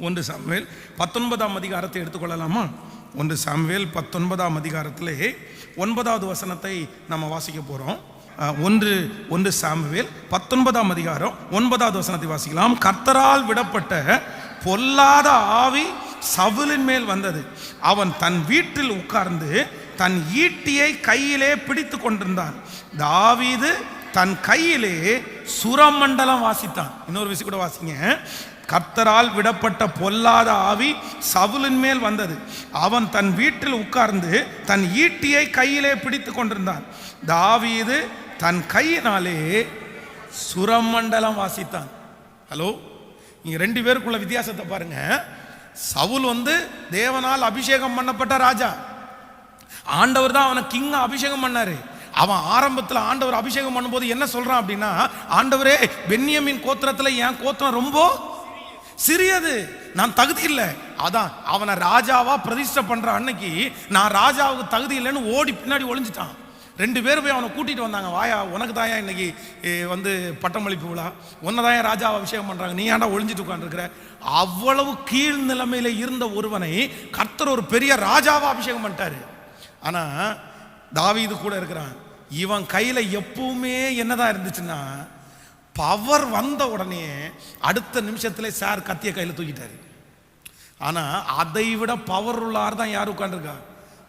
ஒன்று சாமுவேல் பத்தொன்பதாம் அதிகாரத்தை எடுத்துக்கொள்ளலாமா? ஒன்று சாமுவேல் பத்தொன்பதாம் அதிகாரத்திலே ஒன்பதாவது வசனத்தை நம்ம வாசிக்க போகிறோம் ஒன்று ஒன்று சாமுவேல் பத்தொன்பதாம் அதிகாரம் ஒன்பதாவது வசனத்தை வாசிக்கலாம். கர்த்தரால் விடப்பட்ட பொல்லாத ஆவி சவுலின் மேல் வந்தது. அவன் தன் வீட்டில் உட்கார்ந்து தன் ஈட்டியை கையிலே பிடித்து கொண்டிருந்தான். தாவீது தன் கையிலே சுரமண்டலம் வாசித்தான். இன்னொரு விஷயம் கூட வாசிங்க. கர்த்தரால் விடப்பட்ட பொல்லாத ஆவி சவுலின் மேல் வந்தது. அவன் தன் வீட்டில் உட்கார்ந்து தன் ஈட்டியை கையிலே பிடித்து கொண்டிருந்தான். தாவீது தன் கையினாலே சுரமண்டலம் வாசித்தான். ஹலோ நீங்கள் ரெண்டு பேருக்குள்ள வித்தியாசத்தை பாருங்க. சவுல் வந்து தேவனால் அபிஷேகம் பண்ணப்பட்ட ராஜா. ஆண்டவர் தான் அவனை கிங்கா அபிஷேகம் பண்ணாரு. அவன் ஆரம்பத்தில் ஆண்டவர் அபிஷேகம் பண்ணும்போது என்ன சொல்கிறான் அப்படின்னா ஆண்டவரே பென்னியமின் கோத்திரத்தில் என் கோத்திரம் ரொம்ப சிறியது. நான் தகுதி இல்லை. அதான் அவனை ராஜாவா பிரதிஷ்டை பண்ற அன்னைக்கு நான் ராஜாவுக்கு தகுதி இல்லைன்னு ஓடி பின்னாடி ஒளிஞ்சிட்டான். ரெண்டு பேரும் போய் அவனை கூட்டிட்டு வந்தாங்க. வாயா உனக்கு தாயா இன்னைக்கு வந்து பட்டமளிப்பு விழா? உன்னை தாயா ராஜா அபிஷேகம் பண்ணுறாங்க நீ ஏன்டா ஒழிஞ்சிட்டு உட்காந்துருக்கிற அவ்வளவு கீழ் நிலைமையில் இருந்த ஒருவனை கர்த்தர் ஒரு பெரிய ராஜாவை அபிஷேகம் பண்ணிட்டாரு. ஆனால் தாவி இது கூட இருக்கிறான். இவன் கையில் எப்பவுமே என்னதான் இருந்துச்சுன்னா பவர் வந்த உடனே அடுத்த நிமிஷத்துல சார் கத்திய கையில தூக்கிட்டாரு. ஆனா அதை விட பவர் உள்ளார் தான் யார் உட்காந்துருக்கா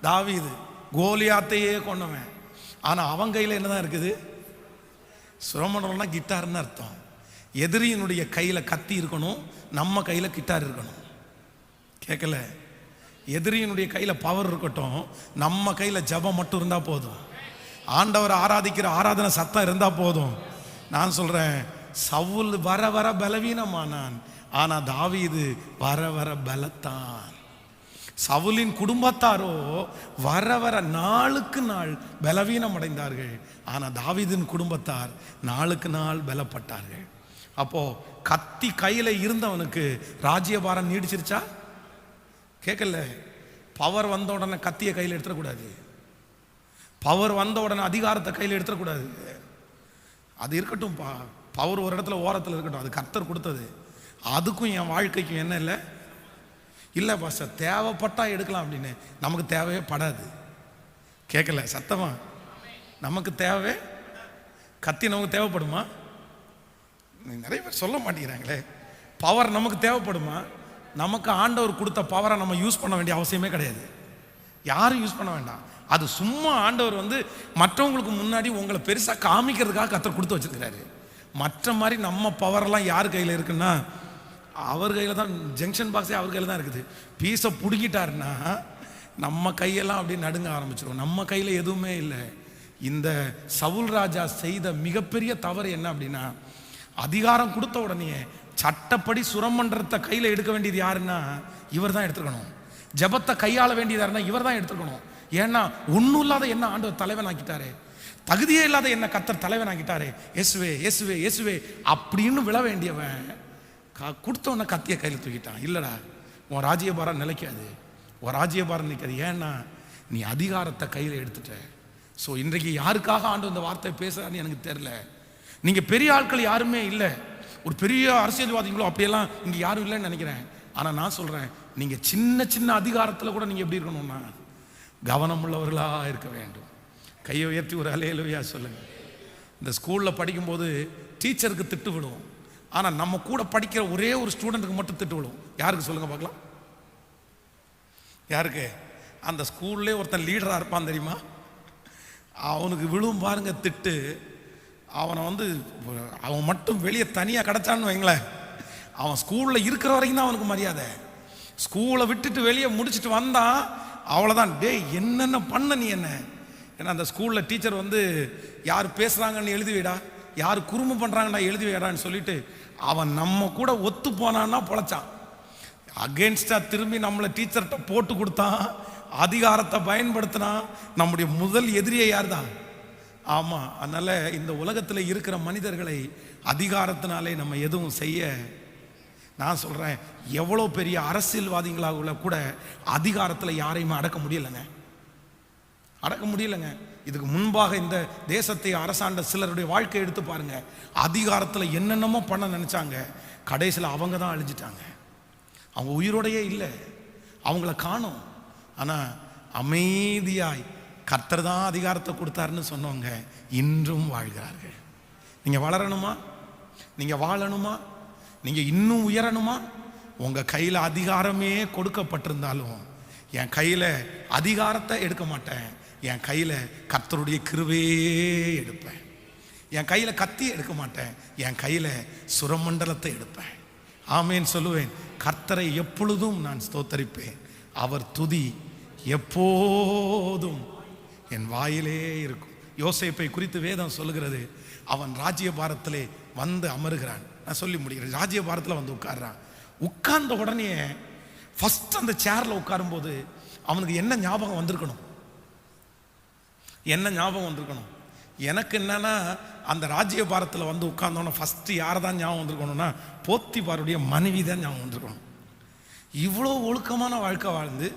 தாவீது. கோலியாத்தையே கொண்டவன் ஆனா அவன் கையில என்னதான் இருக்குது? சுரமண்டலம்னா கிட்டார்னு அர்த்தம். எதிரியினுடைய கையில கத்தி இருக்கணும் நம்ம கையில கிட்டார் இருக்கணும். கேட்கல? எதிரியினுடைய கையில பவர் இருக்கட்டும் நம்ம கையில ஜபம் மட்டும் இருந்தா போதும். ஆண்டவர் ஆராதிக்கிற ஆராதனை சத்தம் இருந்தா போதும். நான் சொல்கிறேன் சவுல் வர வர பலவீனமானான். ஆனால் தாவீது வர வர பலத்தான். சவுலின் குடும்பத்தாரோ வர வர நாளுக்கு நாள் பலவீனம் அடைந்தார்கள் ஆனால் தாவிதின் குடும்பத்தார் நாளுக்கு நாள் பலப்பட்டார்கள். அப்போது கத்தி கையில் இருந்தவனுக்கு ராஜ்யபாரம் நீடிச்சிருச்சா? கேட்கல பவர் வந்த உடனே கத்தியை கையில் எடுத்துடக்கூடாது. பவர் வந்த உடனே அதிகாரத்தை கையில் எடுத்துடக்கூடாது. அது இருக்கட்டும்பா பவர் ஒரு இடத்துல ஓரத்தில் இருக்கட்டும் அது கர்த்தர் கொடுத்தது. அதுக்கும் என் வாழ்க்கைக்கும் என்ன இல்லை? இல்லை பாஸ்டர் தேவைப்பட்டா எடுக்கலாம் அப்படின்னு. நமக்கு தேவையே படாது. கேட்கல சத்தமா? நமக்கு தேவை கத்தி நமக்கு தேவைப்படுமா? நிறைய பேர் சொல்ல மாட்டேங்கிறாங்களே. பவர் நமக்கு தேவைப்படுமா? நமக்கு ஆண்டவர் கொடுத்த பவரை நம்ம யூஸ் பண்ண வேண்டிய அவசியமே கிடையாது. யாரும் யூஸ் பண்ண வேண்டாம். அது சும்மா ஆண்டவர் வந்து மற்றவங்களுக்கு முன்னாடி உங்களை பெருசாக காமிக்கிறதுக்காக கத்தர் கொடுத்து வச்சுருக்கிறாரு. மற்ற மாதிரி நம்ம பவர்லாம் யார் கையில் இருக்குன்னா அவர் கையில் தான் ஜங்ஷன் பாக்ஸே அவர் கையில் தான் இருக்குது. பீஸை பிடுங்கிட்டாருன்னா நம்ம கையெல்லாம் அப்படியே நடுங்க ஆரம்பிச்சிடும் நம்ம கையில் எதுவுமே இல்லை. இந்த சவுல் ராஜா செய்த மிகப்பெரிய தவறு என்ன அப்படின்னா அதிகாரம் கொடுத்த உடனே சட்டப்படி சுரமன்றத்தை கையில் எடுக்க வேண்டியது யாருன்னா இவர் தான் எடுத்துக்கணும் ஜபத்தை கையாள வேண்டியது யாருன்னா இவர் தான் எடுத்துக்கணும் ஏன்னா ஒன்றும் இல்லாத என்ன ஆண்டவர் தலைவன் ஆக்கிட்டாரு தகுதியே இல்லாத என்ன கத்தர் தலைவன் ஆக்கிட்டாரு இயேசுவே இயேசுவே இயேசுவே அப்படின்னு விழ வேண்டியவன் க- கொடுத்தவன கத்திய கையில் தூக்கிட்டான். இல்லைடா உன் ராஜ்யபாரம் நிலைக்காது. உன் ராஜ்யபாரம் நிற்காது ஏன்னா நீ அதிகாரத்தை கையில் எடுத்துட்ட. ஸோ இன்றைக்கு யாருக்காக ஆண்டு இந்த வார்த்தை பேசுகிறான்னு எனக்கு தெரில நீங்கள் பெரிய ஆட்கள் யாருமே இல்லை. ஒரு பெரிய அரசியல்வாதிகளோ அப்படியெல்லாம் இங்கே யாரும் இல்லைன்னு நினைக்கிறேன். ஆனால் நான் சொல்கிறேன் நீங்கள் சின்ன சின்ன அதிகாரத்தில் கூட நீங்கள் எப்படி இருக்கணும்னா கவனம் உள்ளவர்களாக இருக்க வேண்டும். கையை உயர்த்தி ஒரு அலையலுவையா சொல்லுங்க. இந்த ஸ்கூலில் படிக்கும்போது டீச்சருக்கு திட்டு விடுவோம். ஆனால் நம்ம கூட படிக்கிற ஒரே ஒரு ஸ்டூடெண்ட்டுக்கு மட்டும் திட்டு விடுவோம். யாருக்கு சொல்லுங்கள் பார்க்கலாம். யாருக்கு? அந்த ஸ்கூல்லே ஒருத்தன் லீடராக இருப்பான் தெரியுமா? அவனுக்கு விழும் பாருங்க திட்டு. அவனை வந்து அவன் மட்டும் வெளியே தனியாக கிடச்சான்னு வைங்களேன். அவன் ஸ்கூலில் இருக்கிற வரைக்கும் தான் அவனுக்கு மரியாதை. ஸ்கூலை விட்டுட்டு வெளியே முடிச்சுட்டு வந்தான். அவ்வளோதான் டேய் என்னென்ன பண்ண நீ என்ன? ஏன்னா அந்த ஸ்கூலில் டீச்சர் வந்து யார் பேசுகிறாங்கன்னு எழுதிவிடா யார் குறும்பு பண்ணுறாங்கடா எழுதிவிடான்னு சொல்லிட்டு அவன் நம்ம கூட ஒத்து போனான்னா பொழைச்சான். அகேன்ஸ்டாக திரும்பி நம்மளை டீச்சர்கிட்ட போட்டு கொடுத்தான். அதிகாரத்தை பயன்படுத்தினா நம்முடைய முதல் எதிரியை யார் தான் ஆமாம் அதனால் இந்த உலகத்தில் இருக்கிற மனிதர்களை அதிகாரத்தினாலே நம்ம எதுவும் செய்ய நான் சொல்கிறேன் எவ்வளோ பெரிய அரசியல்வாதிகளாக உள்ள கூட அதிகாரத்தில் யாரையுமே அடக்க முடியலைங்க. அடக்க முடியலைங்க. இதுக்கு முன்பாக இந்த தேசத்தை அரசாண்ட சிலருடைய வாழ்க்கை எடுத்து பாருங்க. அதிகாரத்தில் என்னென்னமோ பண்ண நினச்சாங்க. கடைசியில் அவங்க தான் அழிஞ்சிட்டாங்க. அவங்க உயிரோடையே இல்லை. அவங்கள காணோம். ஆனால் அமைதியாய் கர்த்தர் தான் அதிகாரத்தை கொடுத்தாருன்னு சொன்னவங்க இன்றும் வாழ்கிறார்கள். நீங்கள் வளரணுமா? நீங்கள் வாழணுமா? நீங்கள் இன்னும் உயரணுமா? உங்கள் கையில் அதிகாரமே கொடுக்கப்பட்டிருந்தாலும் என் கையில் அதிகாரத்தை எடுக்க மாட்டேன். என் கையில் கர்த்தருடைய கிருவையே எடுப்பேன். என் கையில் கத்தி எடுக்க மாட்டேன். என் கையில் சுரமண்டலத்தை எடுப்பேன். ஆமேன்னு சொல்லுவேன். கர்த்தரை எப்பொழுதும் நான் ஸ்தோத்தரிப்பேன். அவர் துதி எப்போதும் என் வாயிலே இருக்கும். யோசேப்பை குறித்து வேதம் சொல்லுகிறது. அவன் ராஜ்யபாரத்திலே வந்து அமருகிறான். நான் சொல்லி முடிகிறேன் ராஜ்யபாரத்தில் வந்து உட்காடுறான் உட்கார்ந்த உடனே ஃபஸ்ட் அந்த சேரில் உட்காரும்போது அவனுக்கு என்ன ஞாபகம் வந்திருக்கணும்? என்ன ஞாபகம் வந்திருக்கணும்? எனக்கு என்னன்னா அந்த ராஜ்யபாரத்தில் வந்து உட்கார்ந்தோன்னே ஃபஸ்ட்டு யாரை தான் ஞாபகம் வந்திருக்கணும்னா போத்திபாருடைய மனைவி தான் ஞாபகம் வந்திருக்கணும். இவ்வளோ ஒழுக்கமான வாழ்க்கை வாழ்ந்து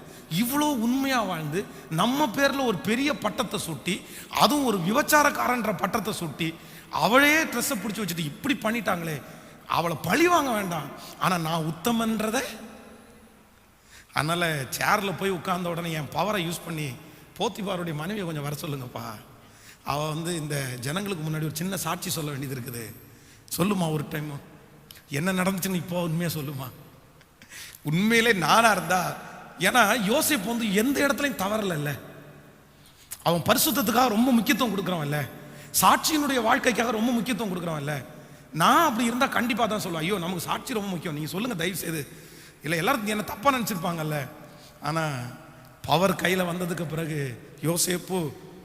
இவ்வளோ உண்மையாக வாழ்ந்து நம்ம பேரில் ஒரு பெரிய பட்டத்தை சுட்டி அதுவும் ஒரு விபச்சாரக்காரன்ற பட்டத்தை சுட்டி அவளே ட்ரெஸ்ஸை பிடிச்சி வச்சுட்டு இப்படி பண்ணிட்டாங்களே அவளை பழி வாங்க வேண்டாம். ஆனால் நான் உத்தமன்றதை? அதனால் சேரில் போய் உட்கார்ந்த உடனே என் பவரை யூஸ் பண்ணி போத்திபாருடைய மனைவியை கொஞ்சம் வர சொல்லுங்கப்பா. அவள் வந்து இந்த ஜனங்களுக்கு முன்னாடி ஒரு சின்ன சாட்சி சொல்ல வேண்டியது இருக்குது. சொல்லுமா ஒரு டைம் என்ன நடந்துச்சுன்னு இப்போ உண்மையாக சொல்லுமா? உண்மையிலே நானாக இருந்தா ஏன்னா யோசிப்பு வந்து எந்த இடத்துலையும் தவறலைல்ல அவன் பரிசுத்தத்துக்காக ரொம்ப முக்கியத்துவம் கொடுக்குறவன்ல சாட்சியினுடைய வாழ்க்கைக்காக ரொம்ப முக்கியத்துவம் கொடுக்குறவன்ல நான் அப்படி இருந்தால் கண்டிப்பாக தான் சொல்லுவேன். ஐயோ நமக்கு சாட்சி ரொம்ப முக்கியம். நீங்கள் சொல்லுங்கள் தயவு செய்து. இல்லை எல்லாரும் என்ன தப்பாக நினச்சிருப்பாங்கல்ல. ஆனால் பவர் கையில் வந்ததுக்கு பிறகு யோசேப்பு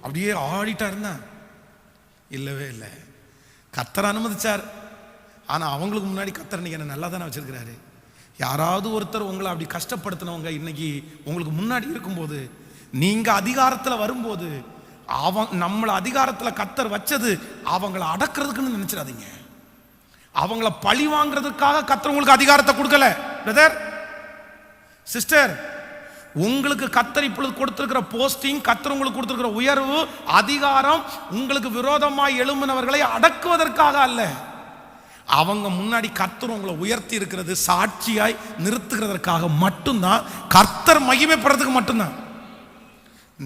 அப்படியே ஆடிட்டா இருந்தான் இல்லவே இல்லை. கத்தர் அனுமதிச்சார். ஆனால் அவங்களுக்கு முன்னாடி கத்தர் இன்னைக்கு என்ன நல்லா தானே வச்சுருக்கிறாரு. யாராவது ஒருத்தர் உங்களை அப்படி கஷ்டப்படுத்தினவங்க இன்னைக்கு உங்களுக்கு முன்னாடி இருக்கும்போது நீங்கள் அதிகாரத்தில் வரும்போது அவன் நம்மளை அதிகாரத்தில் கத்தர் வச்சது அவங்கள அடக்கிறதுக்குன்னு நினச்சிடாதீங்க. அவங்கள பழி வாங்குறதுக்காக கத்தர் உங்களுக்கு அதிகாரத்தை கொடுக்கல. பிரதர் சிஸ்டர் உங்களுக்கு கத்தர் இப்பொழுது கொடுத்திருக்கிற போஸ்டிங் கத்தர் உங்களுக்கு கொடுத்திருக்கிற உயர்வு அதிகாரம் உங்களுக்கு விரோதமாக எழும்பினவர்களை அடக்குவதற்காக அல்ல. அவங்க முன்னாடி கர்த்தர் உங்களை உயர்த்தி இருக்கிறது சாட்சியாய் நிறுத்துகிறதற்காக மட்டும்தான் கர்த்தர் மகிமைப்படுறதுக்கு மட்டும்தான்.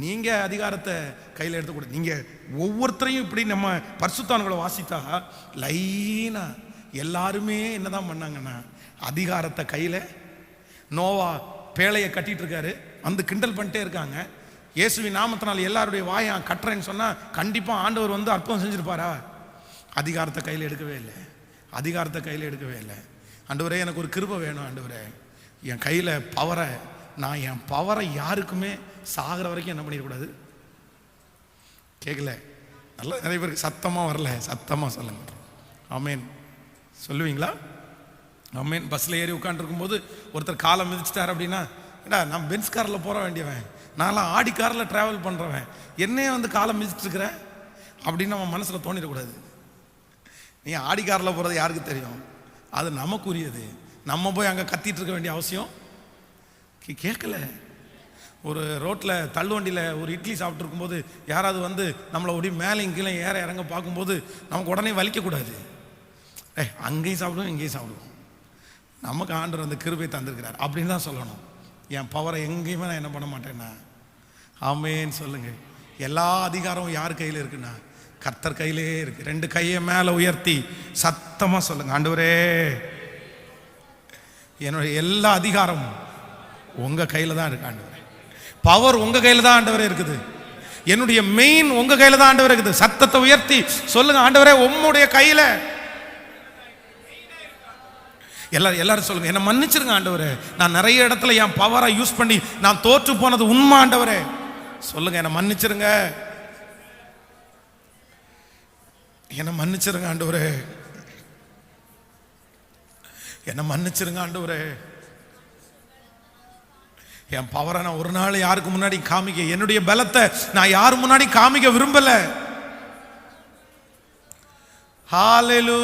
நீங்க அதிகாரத்தை கையில் எடுத்துக்கூட நீங்க ஒவ்வொருத்தரையும் இப்படி நம்ம பரிசுத்தான்களை வாசித்தா லைனா எல்லாருமே என்னதான் பண்ணாங்கன்னா அதிகாரத்தை கையில் நோவா பேழையை கட்டிட்டு இருக்காரு. வந்து கிண்டல் பண்ணிட்டே இருக்காங்க. இயேசுவின் நாமத்தினால் எல்லாருடைய வாயை கட்டுறேன்னு சொன்னால் கண்டிப்பாக ஆண்டவர் வந்து அற்புதம் செஞ்சுருப்பாரா? அதிகாரத்தை கையில் எடுக்கவே இல்லை. அதிகாரத்தை கையில் எடுக்கவே இல்லை. ஆண்டவரே எனக்கு ஒரு கிருபை வேணும் ஆண்டவரே. என் கையில் பவரை நான் என் பவரை யாருக்குமே சாகிற வரைக்கும் என்ன பண்ணிடக்கூடாது? கேட்கல நல்லா நிறைய பேருக்கு சத்தமாக வரல. சத்தமாக சொல்லுங்கள் ஆமேன். சொல்லுவீங்களா? ஆமேன் பஸ்ஸில் ஏறி உட்காந்துருக்கும் போது ஒருத்தர் காலை மிதிச்சிட்டார் அப்படின்னா ஏடா நான் பென்ஸ் காரில் போகிற வேண்டியவன். நான்லாம் ஆடி காரில் ட்ராவல் பண்ணுறவன் என்னையே வந்து காலை மிதிச்சிட்டுருக்குறேன் அப்படின்னு நம்ம மனசில் தோணிடக்கூடாது. நீ ஆடி காரில் போகிறது யாருக்கு தெரியும்? அது நமக்குரியது. நம்ம போய் அங்கே கத்திட்டு இருக்க வேண்டிய அவசியம் கேட்கல. ஒரு ரோட்டில் தள்ளுவண்டியில் ஒரு இட்லி சாப்பிட்ருக்கும்போது யாராவது வந்து நம்மளை ஒடி மேலே கீழே ஏற இறங்க பார்க்கும்போது நமக்கு உடனே வலிக்கக்கூடாது. ஏ அங்கேயும் சாப்பிடுவோம் இங்கேயும் சாப்பிடுவோம். நமக்கு ஆண்டவர் அந்த கிருபை தந்திருக்கிறார். அப்படின்னு தான் சொல்லணும். என் பவரை எங்கேயுமே நான் என்ன பண்ண மாட்டேன்னா ஆமேன்னு சொல்லுங்கள் எல்லா அதிகாரமும் யார் கையில் இருக்குன்னா கர்த்தர் கையிலே இருக்கு. ரெண்டு கையை மேலே உயர்த்தி சத்தமாக சொல்லுங்கள் ஆண்டவரே. என்னுடைய எல்லா அதிகாரமும் உங்கள் கையில் தான் இருக்கு ஆண்டவரே. பவர் உங்கள் கையில் தான் ஆண்டவரே இருக்குது. என்னுடைய மெயின் உங்கள் கையில் தான் ஆண்டவரே இருக்குது. சத்தத்தை உயர்த்தி சொல்லுங்க ஆண்டவரே உம்முடைய கையில் எல்லாரும் எல்லாரும் சொல்லுங்க என்னை மன்னிச்சிருங்க ஆண்டவரே. நான் நிறைய இடத்துல என் பவரை யூஸ் பண்ணி நான் தோற்று போனது உண்மை ஆண்டவரே. சொல்லுங்க என்னை மன்னிச்சிருங்க. என்ன மன்னிச்சிருங்க ஆண்டவரே. என்ன மன்னிச்சிருங்க ஆண்டவரே. என் பவரை நான் ஒரு நாள் யாருக்கு முன்னாடி காமிக்க என்னுடைய பலத்தை நான் யாரு முன்னாடி காமிக்க விரும்பல. ஹாலெலூ